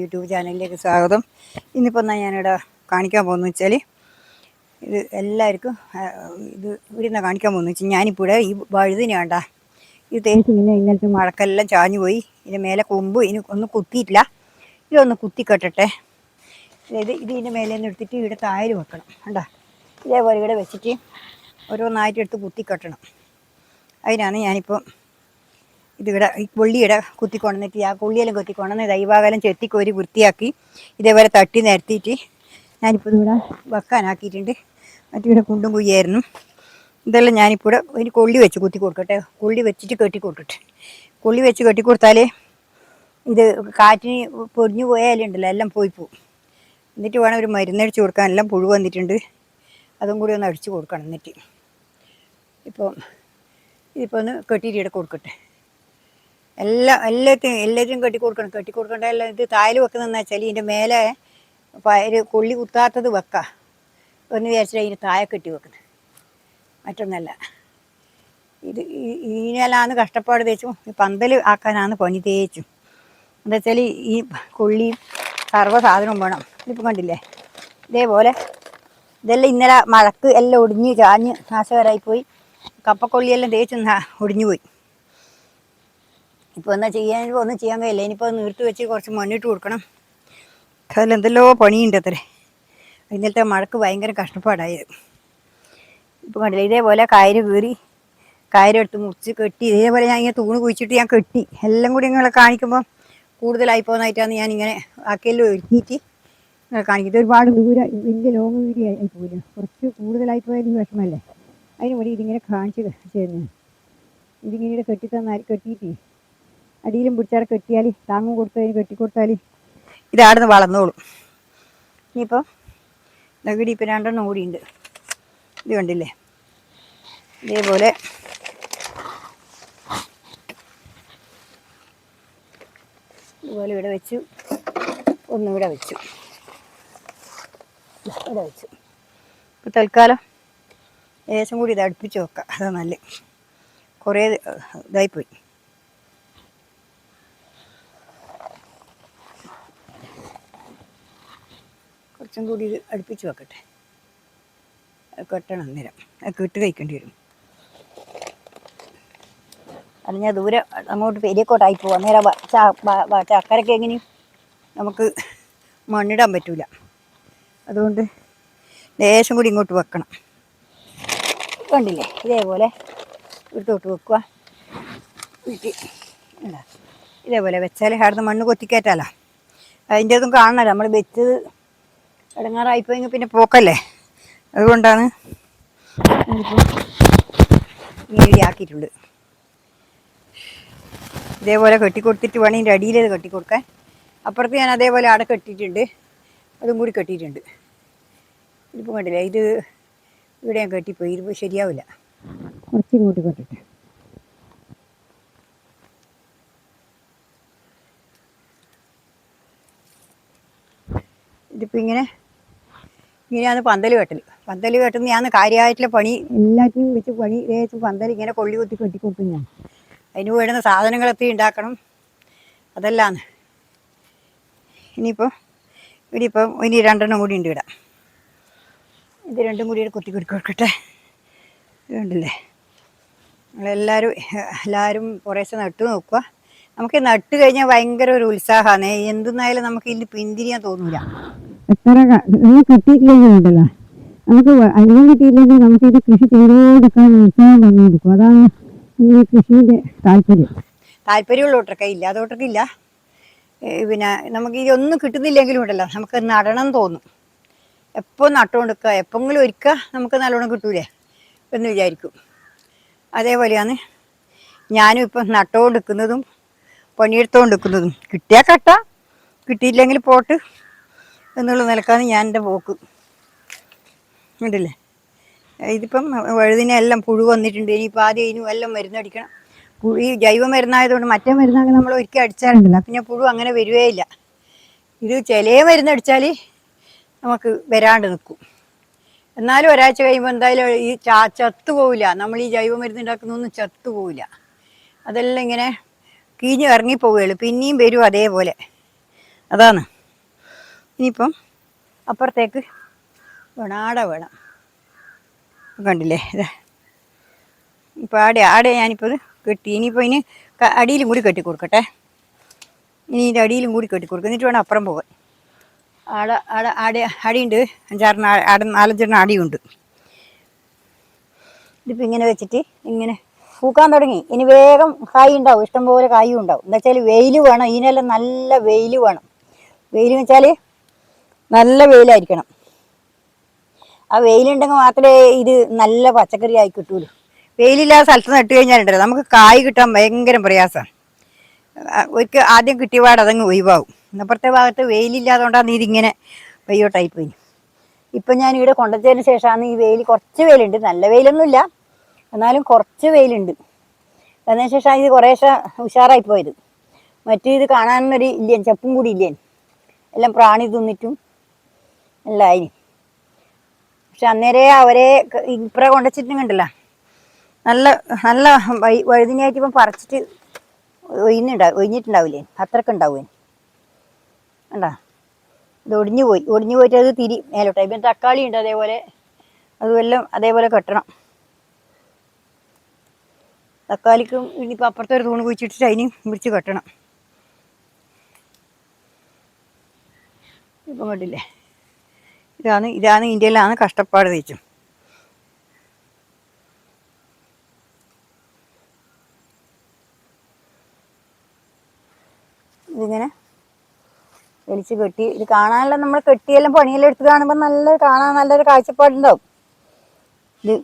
YouTube ചാനലിലേക്ക് സ്വാഗതം. ഇന്നിപ്പോൾ എന്നാൽ ഞാനിവിടെ കാണിക്കാൻ പോകുന്നത് വെച്ചാൽ ഇത് എല്ലാവർക്കും ഇത് ഇവിടെ നിന്ന് കാണിക്കാൻ പോകുന്നത് വെച്ചാൽ ഞാനിപ്പോൾ ഇവിടെ ഈ വഴുതിനെ വേണ്ട ഇത് തേച്ച് പിന്നെ ഇന്നലത്തെ മഴക്കെല്ലാം ചാഞ്ഞു പോയി. ഇതിന്റെ മേലെ കൊമ്പ് ഇനി ഒന്നും കുത്തിയിട്ടില്ല. ഇതൊന്ന് കുത്തി കെട്ടട്ടെ അതായത് ഇത് ഇതിന്റെ മേലെ നിന്ന് എടുത്തിട്ട് ഇവിടെ തായൽ വെക്കണം. കണ്ടാ? ഇതേപോലെ ഇവിടെ വെച്ചിട്ട് ഓരോന്നായിട്ട് എടുത്ത് കുത്തി കെട്ടണം അതിനാണ് ഞാനിപ്പോൾ ഇതിവിടെ ഈ കൊള്ളിയുടെ കുത്തി കൊണ്ടുവന്നിട്ട് ആ കൊള്ളിയെല്ലാം കുത്തി ദൈവാകലം ചെത്തി ചെത്തിക്കോരി വൃത്തിയാക്കി ഇതേപോലെ തട്ടി നിരത്തിയിട്ട് ഞാനിപ്പോൾ ഇവിടെ വെക്കാനാക്കിയിട്ടുണ്ട്. മറ്റിവിടെ കുണ്ടും കുയ്യായിരുന്നു ഇതെല്ലാം ഞാനിപ്പോൾ ഒരു കൊള്ളി വെച്ച് കുത്തി കൊടുക്കട്ടെ. കൊള്ളി വെച്ചിട്ട് കെട്ടി കൊടുക്കട്ടെ കൊള്ളി വെച്ച് കെട്ടി കൊടുത്താലേ ഇത് കാറ്റിന് പൊരിഞ്ഞു പോയാലുണ്ടല്ലോ എല്ലാം പോയി പോവും. എന്നിട്ട് വേണം ഒരു മരുന്നടിച്ച് കൊടുക്കാൻ എല്ലാം പുഴു വന്നിട്ടുണ്ട്. അതും കൂടി ഒന്ന് അടിച്ച് കൊടുക്കണം എന്നിട്ട്. ഇപ്പോൾ ഇതിപ്പോൾ ഒന്ന് കെട്ടിയിട്ട് കൊടുക്കട്ടെ. എല്ലാ എല്ലാത്തിനും എല്ലാത്തിനും കെട്ടിക്കൊടുക്കണം കെട്ടിക്കൊടുക്കേണ്ട കെട്ടി കൊടുക്കേണ്ട എല്ലാം ഇത് തായൽ വെക്കുന്നതെന്ന് വെച്ചാൽ ഇതിന്റെ മേലെ പയര് കൊള്ളി കുത്താത്തത് വെക്കാം. എന്ന് വിചാരിച്ചാൽ അതിന് താഴെ കെട്ടി വെക്കുന്നത് മറ്റൊന്നല്ല. ഇത് ഇതിനെല്ലാന്ന് കഷ്ടപ്പാട് തേച്ചും ഈ പന്തൽ ആക്കാനാണ് പണി തേച്ചും എന്താ വെച്ചാൽ ഈ കൊള്ളിയും സർവ സാധനവും വേണം. ഇതിപ്പോൾ കണ്ടില്ലേ? ഇതേപോലെ ഇതെല്ലാം ഇന്നലെ മഴക്ക് എല്ലാം ഒടിഞ്ഞ് ചാഞ്ഞ് നാശകരായിപ്പോയി. കപ്പക്കൊള്ളിയെല്ലാം തേച്ച് ഒടിഞ്ഞു പോയി. ഇപ്പോൾ എന്നാ ചെയ്യാൻ ഒന്നും ചെയ്യാൻ കഴിയില്ല. ഇനിയിപ്പോൾ നീർത്ത് വെച്ച് കുറച്ച് മണ്ണിട്ട് കൊടുക്കണം. അതിൽ എന്തെല്ലോ പണിയുണ്ട് അത്രേ. ഇന്നലത്തെ മഴക്ക് ഭയങ്കര കഷ്ടപ്പാടായത് ഇപ്പോൾ കണ്ടില്ല ഇതേപോലെ കായര് കീറി കായരെടുത്ത് മുറിച്ച് കെട്ടി ഇതേപോലെ ഞാൻ ഇങ്ങനെ തൂണ് കുഴിച്ചിട്ട് ഞാൻ കെട്ടി. എല്ലാം കൂടി നിങ്ങളെ കാണിക്കുമ്പോൾ കൂടുതലായി പോകുന്നതായിട്ടാണ് ഞാൻ ഇങ്ങനെ ആക്കിയെല്ലാം ഒരുക്കിയിട്ട് നിങ്ങളെ കാണിക്കുന്നത്. ഒരുപാട് ദൂരം വലിയ ലോങ് വീഡിയോ ആയി പോയില്ല കുറച്ച് കൂടുതലായി പോയാൽ വിഷമല്ലേ അതിന് വേണ്ടി ഇതിങ്ങനെ കാണിച്ച് തരുന്നത്. ഇതിങ്ങനെ കെട്ടി തന്നാൽ കെട്ടിയിട്ട് അടിയിലും പിടിച്ചാൽ കെട്ടിയാൽ താങ്ങും കൊടുത്തതിന് കെട്ടിക്കൊടുത്താൽ ഇതാടുന്ന് വളർന്നോളും. ഇനിയിപ്പോൾ നഗടി ഇപ്പം രണ്ടെണ്ണം കൂടിയുണ്ട്. ഇത് കണ്ടില്ലേ? ഇതേപോലെ. ഇതുപോലെ ഇവിടെ വെച്ചു. ഒന്നിവിടെ വെച്ചു. ദാ ഇവിടെ വെച്ചു. ഇപ്പോൾ തൽക്കാലം ലേശം കൂടി ഇത് അടുപ്പിച്ച് വെക്കാം. അതാ നല്ല കുറേ ഇതായിപ്പോയി. കുറച്ചും കൂടി അടുപ്പിച്ച് വെക്കട്ടെ. അത് കെട്ടണം അന്നേരം. അത് കെട്ട് കഴിക്കേണ്ടി വരും. അല്ലെങ്കിൽ ദൂരെ അങ്ങോട്ട് പെരിയക്കോട്ടായി പോവാം. അന്നേരം ചക്കരക്ക് എങ്ങനെയും നമുക്ക് മണ്ണിടാൻ പറ്റൂല. അതുകൊണ്ട് ലേശം കൂടി ഇങ്ങോട്ട് വെക്കണം. കണ്ടില്ലേ? ഇതേപോലെ ഇവിടുത്തോട്ട് വെക്കുക. ഇതേപോലെ വെച്ചാൽ അവിടുന്ന് മണ്ണ് കൊത്തിക്കയറ്റാലോ? അതിന്റെ ഒന്നും കാണണല്ലോ. നമ്മൾ വെച്ചത് ഇടങ്ങാറായിപ്പോയെങ്കിൽ പിന്നെ പോക്കല്ലേ? അതുകൊണ്ടാണ് ആക്കിയിട്ടുണ്ട് ഇതേപോലെ കെട്ടിക്കൊടുത്തിട്ട് വേണം ഇതിന്റെ അടിയിൽ ഇത് കെട്ടിക്കൊടുക്കാൻ. അപ്പുറത്ത് ഞാൻ അതേപോലെ അട കെട്ടിയിട്ടുണ്ട്. അതും കൂടി കെട്ടിയിട്ടുണ്ട്. ഇതിപ്പോൾ കണ്ടില്ലേ? ഇത് ഇവിടെ ഞാൻ കെട്ടിപ്പോയി. ഇതിപ്പോൾ ശരിയാവില്ല. കുറച്ച് ഇങ്ങോട്ട് കെട്ടിട്ട് ഇതിപ്പോൾ ഇങ്ങനെ ഇങ്ങനെയാണ് പന്തൽ കെട്ടൽ പന്തൽ കെട്ടുന്ന ഞാൻ കാര്യമായിട്ടുള്ള പണി. എല്ലാറ്റിനും വെച്ച് പണി. തേച്ച് പന്തൽ ഇങ്ങനെ കൊള്ളി കുത്തി കെട്ടിക്കൊടുക്കും ഞാൻ അതിന് വേണ്ടുന്ന സാധനങ്ങളെത്തി ഉണ്ടാക്കണം. അതെല്ലാം ഇനിയിപ്പോൾ ഇനിയിപ്പം ഇനി രണ്ടെണ്ണം കൂടി ഉണ്ട് ഇവിടെ. ഇത് രണ്ടും കൂടി കുത്തി കൊടുക്കട്ടെ. ഇതുണ്ടല്ലേ നമ്മളെല്ലാവരും എല്ലാവരും കുറേശ്ശെ നട്ടു നോക്കുക. നമുക്ക് നട്ട് കഴിഞ്ഞാൽ ഭയങ്കര ഒരു ഉത്സാഹമാണ്. എന്തെന്നായാലും നമുക്ക് ഇതിന് പിന്തിരിയാൻ തോന്നൂല. എത്ര നമ്മൾ കിട്ടിയിട്ടില്ലെങ്കിലുണ്ടല്ലോ നമുക്ക് അധികം കിട്ടിയില്ലെങ്കിൽ നമുക്ക് ഇത് കൃഷി ചെയ്തുകൊടുക്കാൻ ഉത്സാഹം വന്നു കൊടുക്കും അതാണ് ഈ കൃഷിയുടെ താല്പര്യം. താല്പര്യമുള്ള താല്പര്യമുള്ളവട്ടൊക്കെ ഇല്ല. അതോട്ടൊക്കെ ഇല്ല പിന്നെ നമുക്ക് ഇതൊന്നും കിട്ടുന്നില്ലെങ്കിലും ഉണ്ടല്ലോ. നമുക്ക് നടണം തോന്നും. എപ്പോൾ നട്ടുകൊടുക്കുക എപ്പോഴെങ്കിലും ഒരുക്കുക നമുക്ക് നല്ലോണം കിട്ടൂലേ എന്ന് വിചാരിക്കും. അതേപോലെയാണ് ഞാനും ഇപ്പം നട്ടുകൊണ്ടിരിക്കുന്നതും പണിയെടുത്തുകൊണ്ടിരിക്കുന്നതും കിട്ടിയാൽ കട്ട. കിട്ടിയില്ലെങ്കിൽ പോട്ട്. എന്നുള്ള നിലക്കാണ് ഞാൻ എന്റെ പോക്ക്. ഉണ്ടല്ലേ ഇതിപ്പം വഴുതിനെ എല്ലാം പുഴു വന്നിട്ടുണ്ട്. ഇനിയിപ്പോൾ ആദ്യം ഇതിനും എല്ലാം മരുന്നടിക്കണം ഈ ജൈവ മരുന്നായതുകൊണ്ട് മറ്റേ മരുന്നൊക്കെ നമ്മൾ ഒരിക്കൽ അടിച്ചാലുണ്ടല്ലോ. പിന്നെ പുഴു അങ്ങനെ വരുവേ ഇല്ല. ഇത് ചില മരുന്നടിച്ചാൽ നമുക്ക് വരാണ്ട് നിൽക്കും എന്നാലും ഒരാഴ്ച കഴിയുമ്പോൾ എന്തായാലും ഈ ചാ ചത്തു പോവില്ല. നമ്മൾ ഈ ജൈവ മരുന്ന് ഉണ്ടാക്കുന്നൊന്നും ചത്തു പോവില്ല. അതെല്ലാം ഇങ്ങനെ കീഞ്ഞ് ഇറങ്ങിപ്പോവുകയുള്ളൂ. പിന്നെയും വരും അതേപോലെ. അതാണ്. ഇനിയിപ്പം അപ്പുറത്തേക്ക് വേണാട വേണം. കണ്ടില്ലേ? ഇതാ. ഇപ്പോൾ ആടെ ആടെ ഞാനിപ്പോൾ ഇത് കെട്ടി. ഇനിയിപ്പോൾ ഇനി അടിയിലും കൂടി കെട്ടി കൊടുക്കട്ടെ. ഇനി ഇതിന്റെ അടിയിലും കൂടി കെട്ടി കൊടുക്കും. എന്നിട്ട് വേണം അപ്പുറം പോകാൻ ആടെ ആടെ ആടെ അടിയുണ്ട്. അഞ്ചാറിന് ആടെ നാലഞ്ചെണ്ണം അടിയുണ്ട്. ഇതിപ്പോൾ ഇങ്ങനെ വെച്ചിട്ട് ഇങ്ങനെ പൂക്കാൻ തുടങ്ങി. ഇനി വേഗം കായ് ഉണ്ടാവും. ഇഷ്ടംപോലെ കായും ഉണ്ടാവും. എന്താ വെച്ചാൽ വെയിൽ വേണം. ഇതിനെല്ലാം നല്ല വെയിൽ വേണം. വെയിൽ വെച്ചാൽ നല്ല വെയിലായിരിക്കണം. ആ വെയിലുണ്ടെങ്കിൽ മാത്രമേ ഇത് നല്ല പച്ചക്കറി ആയി കിട്ടൂലൂ. വെയിലില്ലാത്ത സ്ഥലത്ത് നട്ട് കഴിഞ്ഞാലുണ്ടല്ലോ നമുക്ക് കായ് കിട്ടാൻ ഭയങ്കര പ്രയാസമാണ്. ഒരിക്കൽ ആദ്യം കിട്ടിയ പാട് അതങ്ങ് ഒഴിവാകും. അപ്പുറത്തെ ഭാഗത്ത് വെയിലില്ലാത്തതുകൊണ്ടാണ് ഇതിങ്ങനെ വയ്യോട്ടായി പോയി ഇപ്പം ഞാൻ ഇവിടെ കൊണ്ടുവച്ചതിന് ശേഷമാണ് ഈ വെയിൽ കുറച്ച് വെയിലുണ്ട്. നല്ല വെയിലൊന്നുമില്ല. എന്നാലും കുറച്ച് വെയിലുണ്ട്. അതിന് ശേഷം ഇത് കുറേശ്ശെ ഉഷാറായി പോയത് മറ്റേ ഇത് കാണാനൊരു ഇല്ലേൻ ചെപ്പും കൂടി ഇല്ലേൻ എല്ലാം പ്രാണി തിന്നിട്ടും എല്ലാം ആയി പക്ഷെ അന്നേരേ അവരെ ഇപ്പറ കൊണ്ടുവച്ചിട്ടുണ്ടല്ല നല്ല നല്ല വഴി- വഴുതിനായിട്ട് ഇപ്പം പറിച്ചിട്ട് ഒഴിഞ്ഞിട്ടുണ്ടാവും ഒഴിഞ്ഞിട്ടുണ്ടാവില്ലേ അത്രയ്ക്ക് ഉണ്ടാവുമേ കണ്ടാ? ഇത് ഒടിഞ്ഞു പോയി. ഒടിഞ്ഞു പോയിട്ട് അത് തിരി മേലോട്ടായി പിന്നെ തക്കാളി ഉണ്ട് അതേപോലെ. അതുമെല്ലാം അതേപോലെ കെട്ടണം. തക്കാളിക്കും ഇനിയിപ്പോൾ അപ്പുറത്തെ ഒരു തൂണ് കുഴിച്ചിട്ടിട്ട് അതിന് മുറിച്ച് കെട്ടണം. ഇപ്പം കണ്ടില്ലേ? ഇതാണ് ഇതാണ് ഇന്ത്യയിലാണ് കഷ്ടപ്പാട് തേച്ചും ഇതിങ്ങനെ വലിച്ച് കെട്ടി ഇത് കാണാനുള്ള നമ്മൾ കെട്ടിയെല്ലാം പണിയെല്ലാം എടുത്ത് കാണുമ്പോൾ നല്ല കാണാൻ നല്ലൊരു കാഴ്ചപ്പാടുണ്ടാവും. ഇത്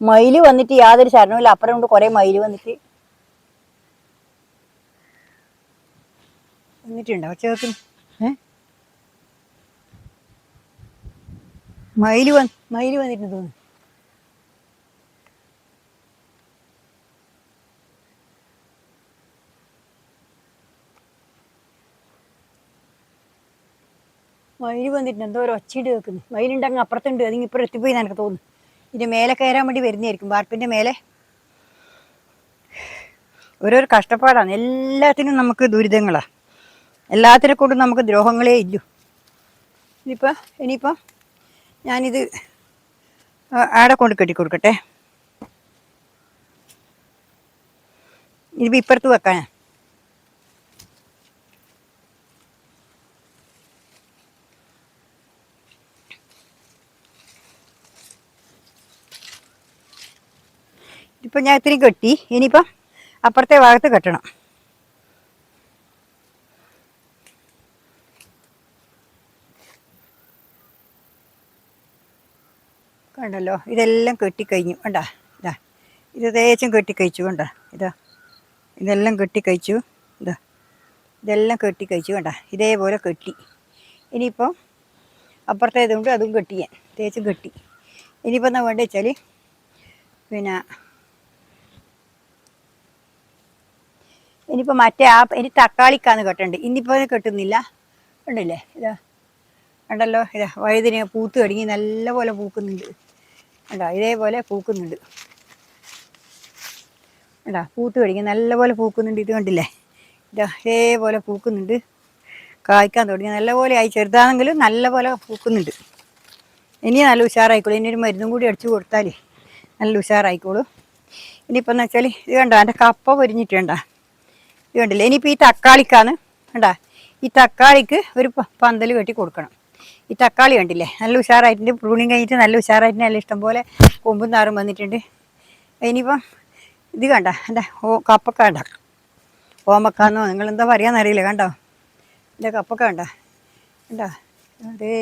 മയിൽ വന്നിട്ട് യാതൊരു ശരണവുമില്ല അപ്പുറം കൊണ്ട് കുറേ മയിൽ വന്നിട്ട് വന്നിട്ടുണ്ടോ. ചേർക്കും മയിൽ വന്ന് മയിൽ വന്നിട്ടുണ്ട് തോന്നുന്നു. മയിൽ വന്നിട്ടുണ്ട്. എന്തോ ഒരു ഒച്ചയിട്ട് കേൾക്കുന്നു. മയിലുണ്ടങ്ങ് അപ്പുറത്തുണ്ട്. അതിങ്ങ് ഇപ്പുറം എത്തിപ്പോയി എനിക്ക് തോന്നുന്നു. ഇതിന്റെ മേലെ കയറാൻ വേണ്ടി വരുന്നതായിരിക്കും. വാർപ്പിന്റെ മേലെ. ഓരോരോ കഷ്ടപ്പാടാണ്. എല്ലാത്തിനും നമുക്ക് ദുരിതങ്ങളാണ് എല്ലാത്തിനെ കൊണ്ടും നമുക്ക് ദ്രോഹങ്ങളേ ഇല്ലു. ഇനിയിപ്പോൾ ഇനിയിപ്പോൾ ഞാനിത് ആടെ കൊണ്ട് കെട്ടിക്കൊടുക്കട്ടെ. ഇനിയിപ്പോൾ ഇപ്പുറത്ത് വെക്കാൻ ഇപ്പം ഞാൻ ഇത്തിരി കെട്ടി ഇനിയിപ്പം അപ്പുറത്തെ ഭാഗത്ത് കെട്ടണം. കണ്ടല്ലോ? ഇതെല്ലാം കെട്ടിക്കഴിഞ്ഞു. കണ്ടാ? ഇതാ. ഇത് തേച്ചും കെട്ടിക്കഴിച്ചു. കണ്ടാ? ഇതാ. ഇതെല്ലാം കെട്ടിക്കഴിച്ചു. ഇതാ. ഇതെല്ലാം കെട്ടിക്കഴിച്ചു. കണ്ടാ? ഇതേപോലെ കെട്ടി. ഇനിയിപ്പം അപ്പുറത്തേതുകൊണ്ട് അതും കെട്ടി ഞാൻ. തേച്ചും കെട്ടി. ഇനിയിപ്പോൾ എന്താ വേണ്ടത് വെച്ചാൽ പിന്നെ ഇനിയിപ്പോൾ മറ്റേ ആ ഇനി തക്കാളിക്കാന്ന് കെട്ടണ്ട്. ഇനിയിപ്പോൾ അത് കെട്ടുന്നില്ല. ഉണ്ടല്ലേ ഇതാ. ഉണ്ടല്ലോ ഇതാ. വഴുതിന് പൂത്ത് കടങ്ങി നല്ലപോലെ പൂക്കുന്നുണ്ട്. കണ്ടോ ഇതേപോലെ പൂക്കുന്നുണ്ട്. അല്ല പൂത്ത് കഴിക്കും നല്ലപോലെ പൂക്കുന്നുണ്ട്. ഇത് കണ്ടില്ലേ? ഇതാ ഇതേപോലെ പൂക്കുന്നുണ്ട്. കായ്ക്കാൻ തുടങ്ങി. നല്ലപോലെ ആയി. ചെറുതാണെങ്കിലും നല്ലപോലെ പൂക്കുന്നുണ്ട്. ഇനി നല്ല ഉഷാറായിക്കോളൂ. ഇനി ഒരു മരുന്നും കൂടി അടിച്ചു കൊടുത്താൽ നല്ല ഉഷാറായിക്കോളൂ. ഇനിയിപ്പോൾ എന്ന് വെച്ചാൽ ഇത് കണ്ടോ എന്റെ കപ്പ പൊരിഞ്ഞിട്ടുണ്ടാ ഇത് കണ്ടില്ലേ? ഇനിയിപ്പോൾ ഈ തക്കാളിക്കാണ്. വേണ്ട ഈ തക്കാളിക്ക് ഒരു പന്തൽ കെട്ടി കൊടുക്കണം. ഈ തക്കാളി കണ്ടില്ലേ? നല്ല ഉഷാറായിട്ടുണ്ട്. പ്രൂണിങ് കഴിഞ്ഞിട്ട് നല്ല ഉഷാറായിട്ട് നല്ല ഇഷ്ടംപോലെ കൊമ്പും താറും വന്നിട്ടുണ്ട്. ഇനിയിപ്പം ഇത് കണ്ട. എന്റെ ഓ കപ്പൊക്കെ കണ്ട. ഓമക്കാന്നോ നിങ്ങളെന്താ പറയാന്നറിയില്ല കണ്ടോ? എന്റെ കപ്പൊക്കെ കണ്ട. കണ്ടോ? അതേ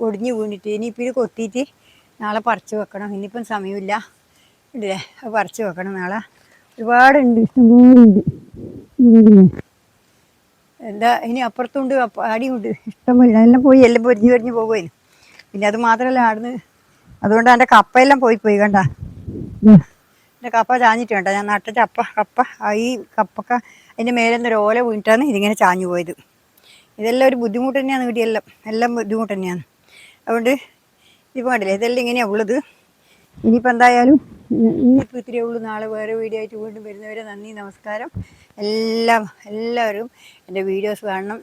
ഒടിഞ്ഞു വീണിട്ട് ഇനിയിപ്പോൾ ഇത് കൊത്തിയിട്ട് നാളെ പറിച്ച് വെക്കണം. ഇനിയിപ്പം സമയമില്ല. ഉണ്ടല്ലേ പറിച്ച് വെക്കണം നാളെ. ഒരുപാടുണ്ട്. ഇഷ്ടംപോലെ ഉണ്ട്. എന്താ ഇനി അപ്പുറത്തുണ്ട് അപ്പ- അടിയുണ്ട് ഇഷ്ടംപോലെ എല്ലാം പോയി എല്ലാം പൊരിഞ്ഞു പൊരിഞ്ഞ് പോകുമായിരുന്നു പിന്നെ അത് മാത്രമല്ല ആടുന്ന്. അതുകൊണ്ട് എന്റെ കപ്പയെല്ലാം പോയി പോയി കണ്ട. എന്റെ കപ്പ ചാഞ്ഞിട്ട് കണ്ട. ഞാൻ നട്ടിട്ട് അപ്പ കപ്പ ഈ കപ്പക്ക അതിന്റെ മേലെ ഒരു ഓല വീണിട്ടാണ് ഇതിങ്ങനെ ചാഞ്ഞു പോയത്. ഇതെല്ലാം ഒരു ബുദ്ധിമുട്ട് തന്നെയാണ് വീട്ടിലെല്ലാം. എല്ലാം ബുദ്ധിമുട്ട് തന്നെയാണ്. അതുകൊണ്ട് ഇപ്പോൾ കണ്ടില്ലേ ഇതെല്ലാം ഇങ്ങനെയാണ് ഉള്ളത്. ഇനിയിപ്പോൾ എന്തായാലും ഇന്നിപ്പോൾ ഇത്രയേ ഉള്ളൂ. നാളെ വേറെ വീഡിയോ ആയിട്ട് വീണ്ടും വരുന്നവരെ നന്ദി നമസ്കാരം. എല്ലാം എല്ലാവരും എന്റെ വീഡിയോസ് കാണണം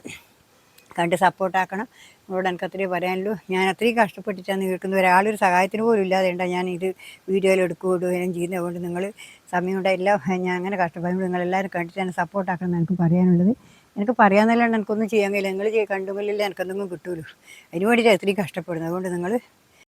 കണ്ട് സപ്പോർട്ടാക്കണം നിങ്ങളോട് എനിക്ക് അത്രയും പറയാനുള്ളൂ. ഞാൻ അത്രയും കഷ്ടപ്പെട്ടിട്ടാണ് കേൾക്കുന്നത്. ഒരാളൊരു സഹായത്തിന് പോലും ഇല്ലാതെ ഉണ്ടാ ഞാൻ ഇത് വീഡിയോയിൽ എടുക്കുകയും ചെയ്യുന്നത്. അതുകൊണ്ട് നിങ്ങൾ സമയം എല്ലാം ഞാൻ അങ്ങനെ കഷ്ടപ്പെടുമ്പോൾ നിങ്ങളെല്ലാവരും കണ്ടിട്ട് എന്നെ സപ്പോർട്ടാക്കണം എനിക്ക് പറയാനുള്ളത്. എനിക്ക് പറയാമെന്നല്ലാണ്ട് എനിക്കൊന്നും ചെയ്യാൻ കഴിയില്ല. നിങ്ങൾ കണ്ടുകൊള്ളില്ല എനിക്കെന്തെങ്കിലും കിട്ടുമല്ലോ അതിന് വേണ്ടിയിട്ട് അത്രയും കഷ്ടപ്പെടുന്നത്. അതുകൊണ്ട് നിങ്ങൾ